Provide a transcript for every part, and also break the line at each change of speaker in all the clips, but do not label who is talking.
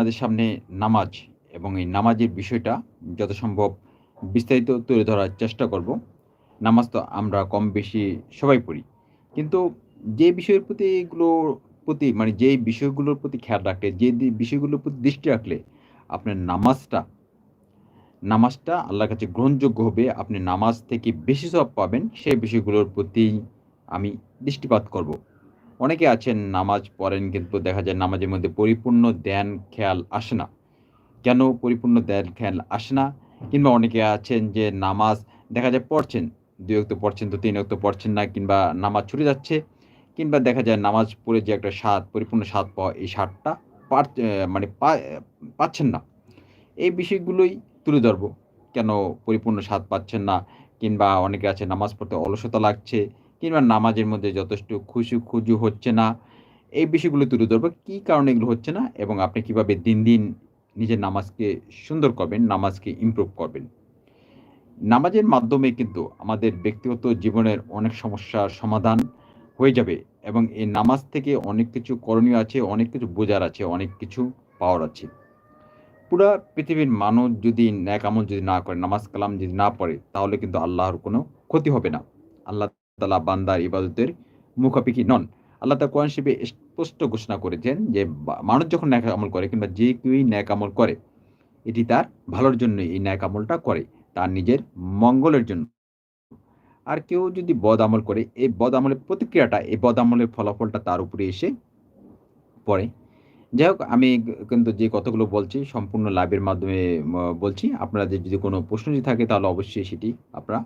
আপনাদের সামনে নামাজ এবং এই নামাজের বিষয়টা যত সম্ভব বিস্তারিত তুলে ধরার চেষ্টা করব। নামাজ তো আমরা কম বেশি সবাই পড়ি। কিন্তু যে বিষয়ের প্রতি এগুলোর প্রতি মানে যে বিষয়গুলোর প্রতি খেয়াল রাখলে, যে বিষয়গুলোর প্রতি দৃষ্টি রাখলে আপনার নামাজটা নামাজটা আল্লাহর কাছে গ্রহণযোগ্য হবে, আপনি নামাজ থেকে বেশি সব পাবেন, সেই বিষয়গুলোর প্রতি আমি দৃষ্টিপাত করব। অনেকে আছেন, নামাজ পড়েন কিন্তু দেখা যায় নামাজের মধ্যে পরিপূর্ণ ধ্যান, খেয়াল আসে না। কেন পরিপূর্ণ ধ্যান, খেয়াল আসে না? কিংবা অনেকে আছেন যে নামাজ দেখা যায় পড়ছেন, দুই অক্ত পড়ছেন তো তিন অক্ত পড়ছেন না কিংবা নামাজ ছুটে যাচ্ছে, কিংবা দেখা যায় নামাজ পড়ে যে একটা স্বাদ, পরিপূর্ণ স্বাদ পাওয়া এই স্বাদটা মানে পাচ্ছেন না। এই বিষয়গুলোই তুলে ধরবো। কেন পরিপূর্ণ স্বাদ পাচ্ছেন না? কিংবা অনেকে আছে নামাজ পড়তে অলসতা লাগছে কিংবা নামাজের মধ্যে যথেষ্ট খুশি খুজু হচ্ছে না, এই বিষয়গুলো তুলে ধরবো। কী কারণে এগুলো হচ্ছে না এবং আপনি কীভাবে দিন দিন নিজের নামাজকে সুন্দর করবেন, নামাজকে ইমপ্রুভ করবেন? নামাজের মাধ্যমে কিন্তু আমাদের ব্যক্তিগত জীবনের অনেক সমস্যার সমাধান হয়ে যাবে এবং এই নামাজ থেকে অনেক কিছু করণীয় আছে, অনেক কিছু বোঝার আছে, অনেক কিছু পাওয়ার আছে। পুরা পৃথিবীর মানুষ যদি ন্যাক আমল যদি না করে, নামাজ কালাম যদি না পড়ে, তাহলে কিন্তু আল্লাহর কোনো ক্ষতি হবে না। আল্লাহ তালা বান্দার ইবাদতের মুখাপিকি নন। আল্লাহ তালা কোরআন শিবে স্পষ্ট ঘোষণা করেছেন যে মানুষ যখন ন্যাক আমল করে কিংবা যে কেউই ন্যাক আমল করে, এটি তার ভালোর জন্য এই ন্যাক আমলটা করে, তার নিজের মঙ্গলের জন্য। আর কেউ যদি বদ আমল করে, এই বদ আমলের প্রতিক্রিয়াটা, এই বদ আমলের ফলাফলটা তার উপরে এসে পড়ে। যাই হোক, আমি কিন্তু যে কথাগুলো বলছি, সম্পূর্ণ লাইভের মাধ্যমে বলছি। আপনাদের যদি কোনো প্রশ্ন যদি থাকে, তাহলে অবশ্যই সেটি আপনারা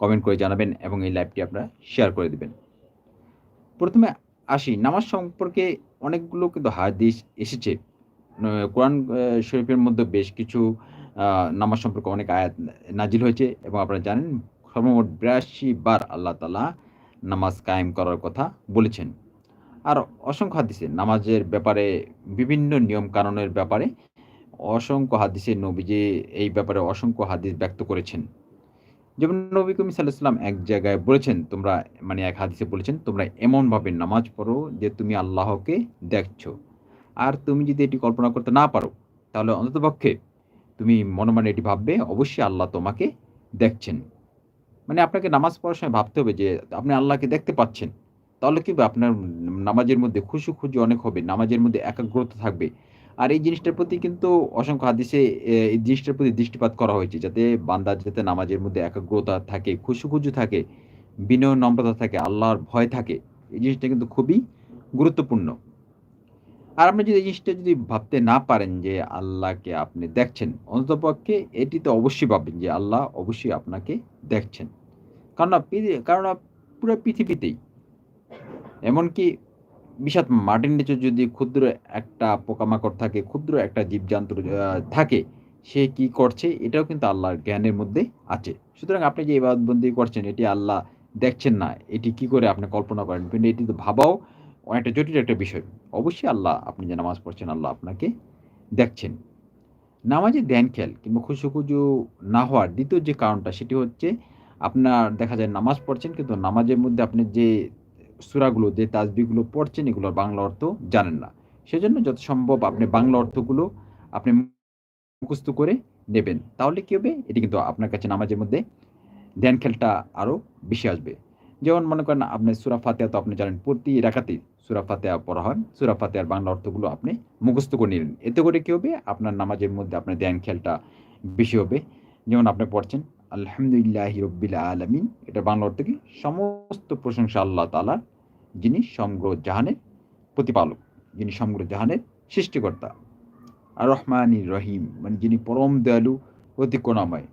কমেন্ট করে জানাবেন এবং এই লাইভটি আপনারা শেয়ার করে দেবেন। প্রথমে আসি, নামাজ সম্পর্কে অনেকগুলো কিন্তু হাদিস এসেছে। কোরআন শরীফের মধ্যে বেশ কিছু নামাজ সম্পর্কে অনেক আয়াত নাজিল হয়েছে এবং আপনারা জানেন, সর্বমোট বিরাশি বার আল্লাহ তালা নামাজ কায়েম করার কথা বলেছেন। আর অসংখ্য হাদিসে নামাজের ব্যাপারে বিভিন্ন নিয়ম কানুনের ব্যাপারে অসংখ্য হাদিসে নবীজি এই ব্যাপারে অসংখ্য হাদিস ব্যক্ত করেছেন। যেমন নবী করিম সাল্লাম এক জায়গায় বলেছেন, তোমরা মানে এক হাদিসে বলেছেন, তোমরা এমনভাবে নামাজ পড়ো যে তুমি আল্লাহকে দেখছ। আর তুমি যদি এটি কল্পনা করতে না পারো, তাহলে অন্ততপক্ষে তুমি মনে মনে এটি ভাববে, অবশ্যই আল্লাহ তোমাকে দেখছেন। মানে আপনাকে নামাজ পড়ার সময় ভাবতে হবে যে, আপনি আল্লাহকে দেখতে পাচ্ছেন। তাহলে কি? আপনার নামাজের মধ্যে খুশু খুশি অনেক হবে, নামাজের মধ্যে একাগ্রতা থাকবে। আর এই জিনিসটার প্রতি কিন্তু অসংখ্য হাদিসে এই জিনিসটার প্রতি দৃষ্টিপাত করা হয়েছে, যাতে বান্দা যাতে নামাজের মধ্যে একাগ্রতা থাকে খুশু খুশু থাকে, বিনয় নম্রতা থাকে, আল্লাহর ভয় থাকে, এই জিনিসটা কিন্তু খুবই গুরুত্বপূর্ণ। আর আপনি যদি এই জিনিসটা যদি ভাবতে না পারেন যে আল্লাহকে আপনি দেখছেন, অন্ততপক্ষে এটি তো অবশ্যই ভাববেন যে আল্লাহ অবশ্যই আপনাকে দেখছেন। কারণ কারণ পুরো পৃথিবীতেই। এমনকি বিষাদ মাটির নিচে যদি ক্ষুদ্র একটা পোকামাকড় থাকে, ক্ষুদ্র একটা জীবজন্তু থাকে, সে কি করছে? এটাও কিন্তু আল্লাহর জ্ঞানের মধ্যে আছে। সুতরাং আপনি যে ইবাদতবন্দি করছেন, এটি আল্লাহ দেখছেন না। এটি কি করে আপনি কল্পনা করেন? কিন্তু এটি তো ভাবাও অনেকটা জটিল একটা বিষয়। অবশ্যই আল্লাহ, আপনি যে নামাজ পড়ছেন, আল্লাহ আপনাকে দেখছেন। নামাজে ধ্যান খেয়াল কিংবা খুশু খুজু না হওয়ার দ্বিতীয় যে কারণটা, সেটি হচ্ছে আপনার দেখা যায় নামাজ পড়ছেন, কিন্তু নামাজের মধ্যে আপনি যে সূরাগুলো যে তাসবিহগুলো পড়ছেন, এগুলোর বাংলা অর্থ জানেন না। সেজন্য যত সম্ভব আপনি বাংলা অর্থগুলো আপনি মুখস্থ করে নেবেন। তাহলে কি হবে? এটি কিন্তু আপনার কাছে নামাজের মধ্যে ধ্যান খেলটা আরও বেশি আসবে। যেমন মনে করেন আপনি সুরা ফাতেহা তো আপনি জানেন, প্রতি রাখাতেই সুরা ফাতেহা পড়া হয়। সুরা ফাতেহার বাংলা অর্থগুলো আপনি মুখস্থ করে নিলেন। এতে করে কী হবে? আপনার নামাজের মধ্যে আপনার ধ্যান খেলটা বেশি হবে। যেমন আপনি পড়ছেন, আলহামদুলিল্লাহ রব্বিল আলমিন। এটা বাংলা অর্থ কি? সমস্ত প্রশংসা আল্লাহ তালার যিনি সমগ্র জাহানের প্রতিপালক, যিনি সমগ্র জাহানের সৃষ্টিকর্তা। আর রহমানি রহিম মানে যিনি পরম দয়ালু অতি করুণাময়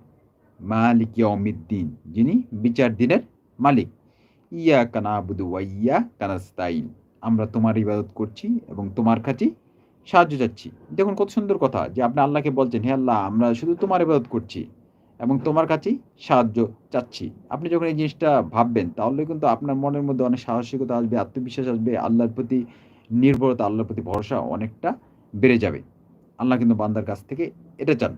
মালিক ইয়াউমিদ্দিন, যিনি বিচার দিনের মালিক। ইয়া কানা বুধু ওয়াইয়া কানাস্তাইন আমরা তোমার ইবাদত করছি এবং তোমার কাছে সাহায্য চাচ্ছি। দেখুন কত সুন্দর কথা যে আপনি আল্লাহকে বলছেন, হে আল্লাহ, আমরা শুধু তোমার ইবাদত করছি। এবং তোমার কাছেই সাহায্য চাচ্ছি। আপনি যখন এই জিনিসটা ভাববেন, তাহলে কিন্তু আপনার মনের মধ্যে অনেক সাহসিকতা আসবে, আত্মবিশ্বাস আসবে, আল্লাহর প্রতি নির্ভরতা, আল্লাহর প্রতি ভরসা অনেকটা বেড়ে যাবে। আল্লাহ কিন্তু বান্দার কাছ থেকে এটা চান।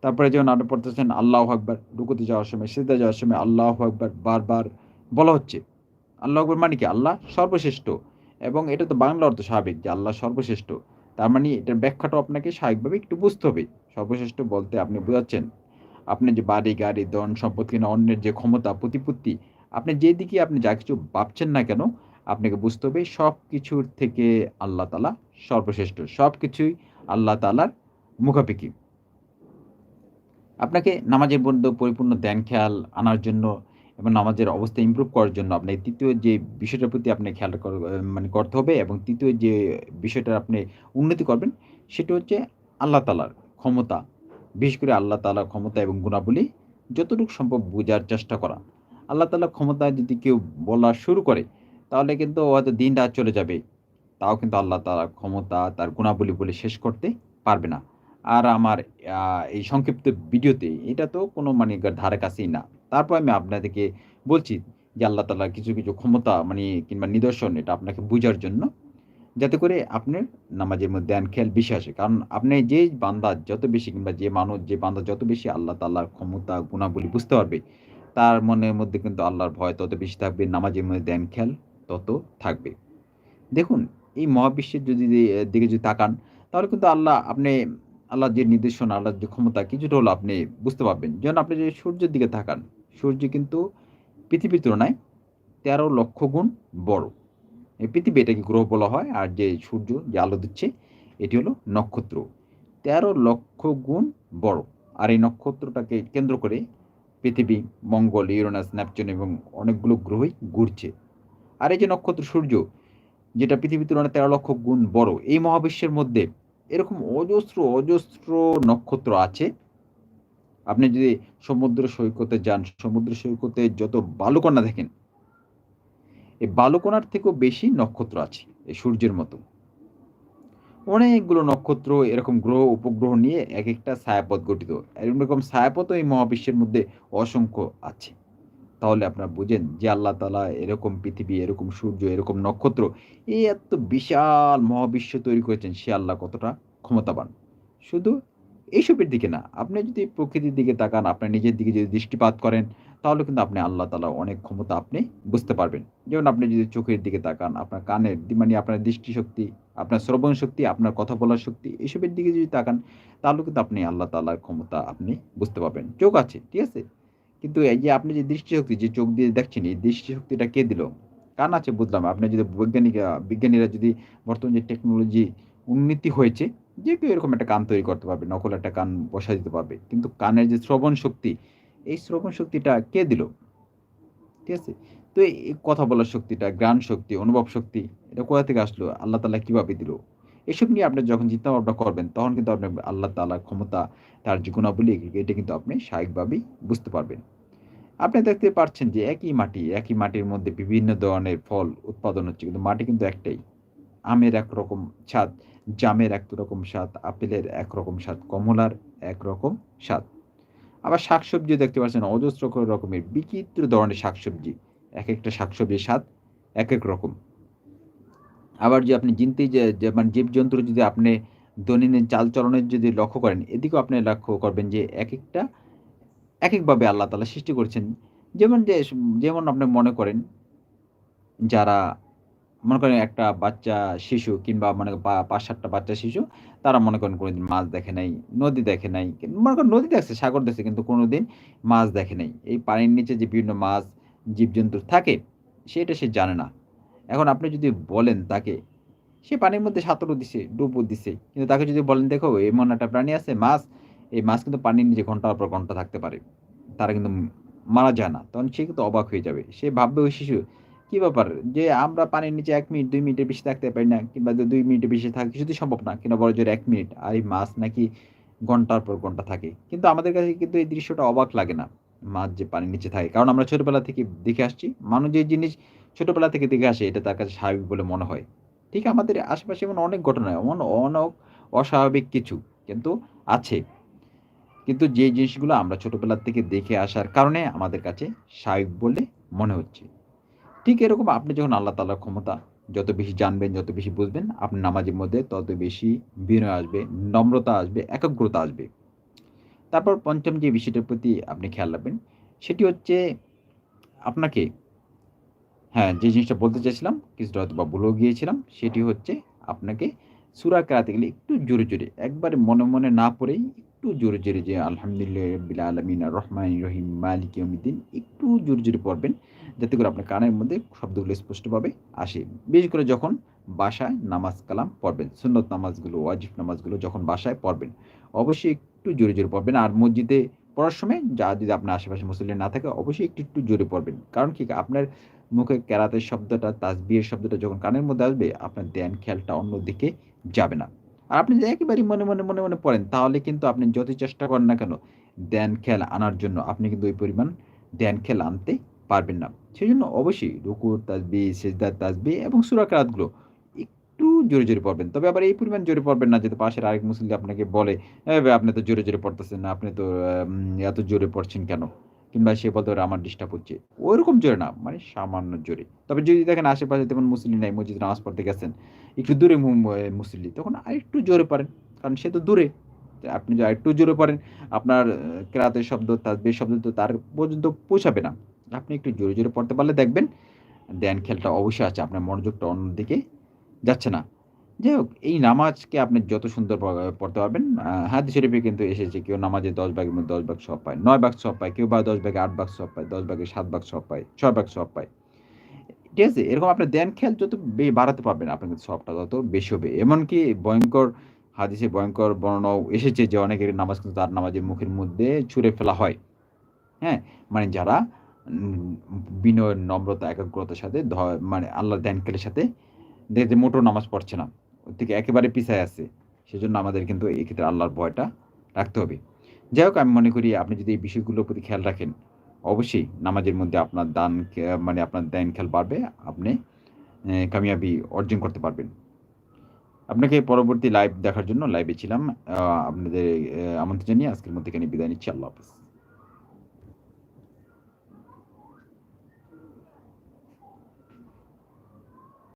তারপরে যেমন আপনি পড়তেছেন, আল্লাহ আকবর, রুকুতে যাওয়ার সময় সিদ্ধা যাওয়ার সময়, আল্লাহ আকবর, বারবার বলা হচ্ছে। আল্লাহ আকবর মানে কি? আল্লাহ সর্বশ্রেষ্ঠ। এবং এটা তো বাংলা অর্থ স্বাভাবিক যে আল্লাহ সর্বশ্রেষ্ঠ। তার মানে এটার ব্যাখ্যাটাও আপনাকে স্বাভাবিকভাবে একটু বুঝতে হবে। সর্বশ্রেষ্ঠ বলতে আপনি বোঝাচ্ছেন। আপনি যে বাড়ি, গাড়ি, ধন সম্পদ কিনা, অন্যের যে ক্ষমতা, প্রতিপত্তি, আপনি যেদিকে আপনি যা কিছু ভাবছেন না কেন, আপনাকে বুঝতে হবে সব কিছুর থেকে আল্লাহ তালা সর্বশ্রেষ্ঠ। সব কিছুই আল্লাহ তালার মুখাপেক্ষি। আপনাকে নামাজের মধ্যে পরিপূর্ণ ধ্যান, খেয়াল আনার জন্য এবং নামাজের অবস্থা ইমপ্রুভ করার জন্য আপনার তৃতীয় যে বিষয়টার প্রতি আপনি খেয়াল মানে করতে হবে এবং তৃতীয় যে বিষয়টা আপনি উন্নতি করবেন, সেটা হচ্ছে আল্লাহ তালার ক্ষমতা। বিশেষ করে আল্লাহ তালার ক্ষমতা এবং গুণাবলী যতটুকু সম্ভব বোঝার চেষ্টা করা। আল্লাহ তালার ক্ষমতা যদি কেউ বলা শুরু করে, তাহলে কিন্তু হয়তো দিন রাত চলে যাবে। তাও কিন্তু আল্লাহ তালার ক্ষমতা, তার গুণাবলী বলে শেষ করতে পারবে না। আর আমার এই সংক্ষিপ্ত ভিডিওতে এটা তো কোনো মানে ধারে কাছেই না। তারপর আমি আপনাদেরকে বলছি যে আল্লাহ তালা কিছু কিছু ক্ষমতা মানে কিংবা নিদর্শন এটা আপনাকে বোঝার জন্য যাতে করে আপনার নামাজের মধ্যে ধ্যান খেয়াল বেশি আসে। কারণ আপনি যে বান্দা যত বেশি কিংবা যে মানুষ, যে বান্দা যত বেশি আল্লাহ তাল্লাহর ক্ষমতা গুণাবলী বুঝতে পারবে, তার মনের মধ্যে কিন্তু আল্লাহর ভয় তত বেশি থাকবে, নামাজের মধ্যে ধ্যান খেয়াল তত থাকবে। দেখুন, এই মহাবিশ্বের যদি দিকে যদি তাকান, তাহলে কিন্তু আল্লাহ আপনি, আল্লাহর যে নির্দেশনা, আল্লাহর যে ক্ষমতা কিছুটা হলো আপনি বুঝতে পারবেন। যেমন আপনি যদি সূর্যের দিকে তাকান, সূর্য কিন্তু পৃথিবীর তুলনায় তেরো লক্ষ গুণ বড়। পৃথিবী এটাকে গ্রহ বলা হয়, আর যে সূর্য যে আলো দিচ্ছে, এটি হলো নক্ষত্র। তেরো লক্ষ গুণ বড়। আর এই নক্ষত্রটাকে কেন্দ্র করে পৃথিবী, মঙ্গল, ইউরোনাস ন্যাপচন এবং অনেকগুলো গ্রহই ঘুরছে। আর এই যে নক্ষত্র সূর্য, যেটা পৃথিবীর তুলনায় তেরো লক্ষ গুণ বড়, এই মহাবিশ্বের মধ্যে এরকম অজস্র অজস্র নক্ষত্র আছে। আপনি যদি সমুদ্র সৈকতে যান, সমুদ্র সৈকতে যত বালুকণা দেখেন এই বালুকণার থেকেও বেশি নক্ষত্র আছে, এই সূর্যের মতো। অনেকগুলো নক্ষত্র এরকম গ্রহ, উপগ্রহ নিয়ে এক একটা ছায়াপথ গঠিত। এরকম ছায়াপথ এই মহাবিশ্বের মধ্যে অসংখ্য আছে। তাহলে আপনারা বুঝেন যে আল্লাহ তালা এরকম পৃথিবী, এরকম সূর্য, এরকম নক্ষত্র, এই এত বিশাল মহাবিশ্ব তৈরি করেছেন, সে আল্লাহ কতটা ক্ষমতাবান। শুধু এইসবের দিকে না, আপনি যদি প্রকৃতির দিকে তাকান আপনার নিজের দিকে যদি দৃষ্টিপাত করেন তাহলে কিন্তু আপনি আল্লাহ তালা অনেক ক্ষমতা আপনি বুঝতে পারবেন। যেমন আপনি যদি চোখের দিকে তাকান, আপনার কানের মানে আপনার দৃষ্টিশক্তি, আপনার শ্রবণ শক্তি আপনার কথা বলার শক্তি, এসবের দিকে যদি তাকান, তাহলে কিন্তু আপনি আল্লাহ তালার ক্ষমতা আপনি বুঝতে পারবেন। চোখ আছে, ঠিক আছে? কিন্তু এই যে আপনি যে দৃষ্টিশক্তি, যে চোখ দিয়ে দেখছেন, এই দৃষ্টিশক্তিটা কে দিল? কান আছে বুঝলাম। আপনি যদি বৈজ্ঞানিক বিজ্ঞানীরা যদি বর্তমান যে টেকনোলজি উন্নতি হয়েছে, যে কেউ এরকম একটা কান তৈরি করতে পারবে, নকল একটা কান বসা দিতে পারবে। কিন্তু কানের যে শ্রবণ শক্তি এই শ্রবণ শক্তিটা কে দিল? ঠিক আছে? তো এই কথা বলার শক্তিটা, জ্ঞান শক্তি, অনুভব শক্তি, এটা কোথা থেকে আসলো? আল্লাহ তালা কীভাবে দিল? এসব নিয়ে আপনি যখন চিন্তা ভাবনা করবেন, তখন কিন্তু আপনি আল্লাহ তালার ক্ষমতা, তার যে গুণাবলী, এটা কিন্তু আপনি স্বাভাবিকভাবেই বুঝতে পারবেন। আপনি দেখতে পাচ্ছেন যে একই মাটি, একই মাটির মধ্যে বিভিন্ন ধরনের ফল উৎপাদন হচ্ছে, কিন্তু মাটি কিন্তু একটাই। আমের একরকম স্বাদ, জামের এক রকম স্বাদ, আপেলের একরকম স্বাদ, কমলার একরকম স্বাদ। আবার শাকসবজি দেখতে পাচ্ছেন, অজস্র রকমের বিচিত্র ধরনের শাকসবজি। এক একটা শাকসবজির স্বাদ এক এক রকম। আবার যে আপনি জিনতে যে মানে জীবজন্তুর যদি আপনি দৈনন্দিন চালচলনের যদি লক্ষ্য করেন, এদিকেও আপনি লক্ষ্য করবেন যে এক একটা এক একভাবে আল্লাহ তালা সৃষ্টি করেছেন। যেমন যে, যেমন আপনি মনে করেন, যারা মনে করেন একটা বাচ্চা শিশু কিংবা মনে পাঁচ সাতটা বাচ্চা শিশু, তারা মনে করেন কোনোদিন মাছ দেখে নাই, নদী দেখে নাই মনে করেন নদী দেখছে, সাগর দেখছে, কিন্তু কোনোদিন মাছ দেখে নাই। এই পানির নিচে যে বিভিন্ন মাছ, জীবজন্তু থাকে, সেটা সে জানে না। এখন আপনি যদি বলেন তাকে, সে পানির মধ্যে সাঁতরও দিছে, ডুবও দিছে, কিন্তু তাকে যদি বলেন, দেখো এমন একটা প্রাণী আছে, মাছ, এই মাছ কিন্তু পানির নিচে ঘণ্টার পর ঘণ্টা থাকতে পারে, তারা কিন্তু মারা যায় না, তখন সে কিন্তু অবাক হয়ে যাবে। সে ভাববে ওই শিশু কি ব্যাপার? যে আমরা পানির নিচে এক মিনিট, দুই মিনিটের বেশি থাকতে পারি না, কিংবা দুই মিনিটের বেশি থাকে শুধু সম্ভব না, কিংবা বড় জোর এক মিনিট, আর এই মাছ নাকি ঘণ্টার পর ঘণ্টা থাকে। কিন্তু আমাদের কাছে কিন্তু এই দৃশ্যটা অবাক লাগে না, মাছ যে পানির নিচে থাকে। কারণ আমরা ছোটবেলা থেকে দেখে আসছি, মানুষ যে জিনিস ছোটবেলা থেকে দেখে আসে, এটা তার কাছে স্বাভাবিক বলে মনে হয়। ঠিক আমাদের আশেপাশে এমন অনেক ঘটনা, এমন অনেক, অস্বাভাবিক কিছু কিন্তু আছে। কিন্তু যে জিনিসগুলো আমরা ছোটবেলার থেকে দেখে আসার কারণে আমাদের কাছে স্বাভাবিক বলে মনে হচ্ছে। ঠিক এরকম আপনি যখন আল্লাহ তালার ক্ষমতা, যত বেশি জানবেন, যত বেশি বুঝবেন, আপনার নামাজের মধ্যে তত বেশি বিনয় আসবে, নম্রতা আসবে, একাগ্রতা আসবে। তারপর পঞ্চম যে বিষয়টার প্রতি আপনি খেয়াল রাখবেন, সেটি হচ্ছে আপনাকে হ্যাঁ যে জিনিসটা বলতে চাইছিলাম, কিছুটা হয়তো বা ভুলেও গিয়েছিলাম, সেটি হচ্ছে আপনাকে সূরা কেরাতে গেলে একটু জোরে, জোরে একবারে মনে, মনে না পড়েই একটু জোরে, জোরে যে আলহামদুলিল্লাহ রাব্বিল আলামিন আর রহমানির রহিম মালিক ইয়াউমিদ্দিন একটু জোরে, জোরে পড়বেন। যাতে করে আপনার কানের মধ্যে শব্দগুলো স্পষ্টভাবে আসে। বিশেষ করে যখন বাসায় নামাজ কালাম পড়বেন। সুন্নত নামাজগুলো, ওয়াজিব নামাজগুলো যখন বাসায় পড়বেন। অবশ্যই একটু জোরে, জোরে পড়বেন। আর মসজিদে পড়ার সময় যা যদি আপনার আশেপাশে মুসল্লি না থাকে অবশ্যই একটু, একটু জোরে পড়বেন। কারণ কি আপনার মুখে কেরাতের শব্দটা, তাসবিহের শব্দটা যখন কানের মধ্যে আসবে আপনার ধ্যান খেয়ালটা অন্যদিকে যাবে না। আর আপনি যদি একেবারেই মনে, মনে, মনে, মনে পড়েন তাহলে কিন্তু আপনি যতই চেষ্টা করেন না কেন ধ্যান খেয়াল আনার জন্য আপনি কিন্তু ওই পরিমাণ ধ্যান খেয়াল আনতে পারবেন না। সেই জন্য অবশ্যই রুকুর তাসবিহ, সেজদার তাসবিহ এবং সূরা কেরাতগুলো একটু জোরে, জোরে পড়বেন। তবে আবার এই পরিমাণ জোরে পড়বেন না যাতে পাশের আরেক মুসল্লি আপনাকে বলে, আপনি তো জোরে, জোরে পড়তেছেন না। আপনি তো এত জোরে পড়ছেন কেন?" কিংবা সে বলতে "আমার ডিস্টার্ব হচ্ছে।" ওইরকম জোরে না, মানে সামান্য জোরে। তবে যদি দেখেন আশেপাশে তেমন মুসলিম নাই, মসজিদ নামাজ পড়তে গেছেন, একটু দূরে মুসল্লি তখন আরেকটু জোরে পড়েন। কারণ সে তো দূরে। আপনি যদি আরেকটু জোরে পড়েন, আপনার কেরাতের শব্দ, তাসবিহের শব্দ তো তার পর্যন্ত পৌঁছাবে না। আপনি একটু জোরে, জোরে পড়তে পারলে দেখবেন ধ্যান খেলটা অবশ্যই আছে। আপনার মনোযোগটা অন্যদিকে যাচ্ছে না। যাই হোক এই নামাজকে আপনি যত সুন্দর পড়তে পারবেন হাদিস শরীফে কিন্তু এসেছে কেউ নামাজে ১০ ভাগের মধ্যে ১০ ভাগ সব পায়, নয় ভাগ সব পায়, কেউ বা ১০ ভাগে আট ভাগ সব পায়, ১০ ভাগে সাত ভাগ সব পায়, ৬ ভাগ সব পায়। ঠিক আছে? এরকম আপনার দেন খেয়াল যত বাড়াতে পারবেন আপনার কিন্তু সবটা তত বেশি হবে। এমনকি ভয়ঙ্কর হাদিসে ভয়ঙ্কর বর্ণনাও এসেছে যে অনেকের নামাজ কিন্তু তার নামাজের মুখের মধ্যে ছুঁড়ে ফেলা হয়। হ্যাঁ? মানে যারা বিনয়, নম্রতা, একাগ্রতার সাথে মানে আল্লাহ ধ্যান খেয়ালের সাথে দেখে যে মোটেও নামাজ পড়ছে না। থেকে একেবারে পিছায় আছে। সেজন্য আমাদের কিন্তু এক্ষেত্রে আল্লাহর ভয়টা রাখতে হবে। যাই হোক আমি মনে করি আপনি যদি এই বিষয়গুলোর প্রতি খেয়াল রাখেন, অবশ্যই নামাজের মধ্যে আপনার দান মানে আপনার দান খেয়াল বাড়বে। আপনি কামিয়াবি অর্জন করতে পারবেন। আপনাকে পরবর্তী লাইভ দেখার জন্য লাইভে ছিলাম। আপনাদের আমন্ত্রণ জানিয়ে আজকের মধ্যে এখানে বিদায় নিচ্ছি। আল্লাহ হাফেজ।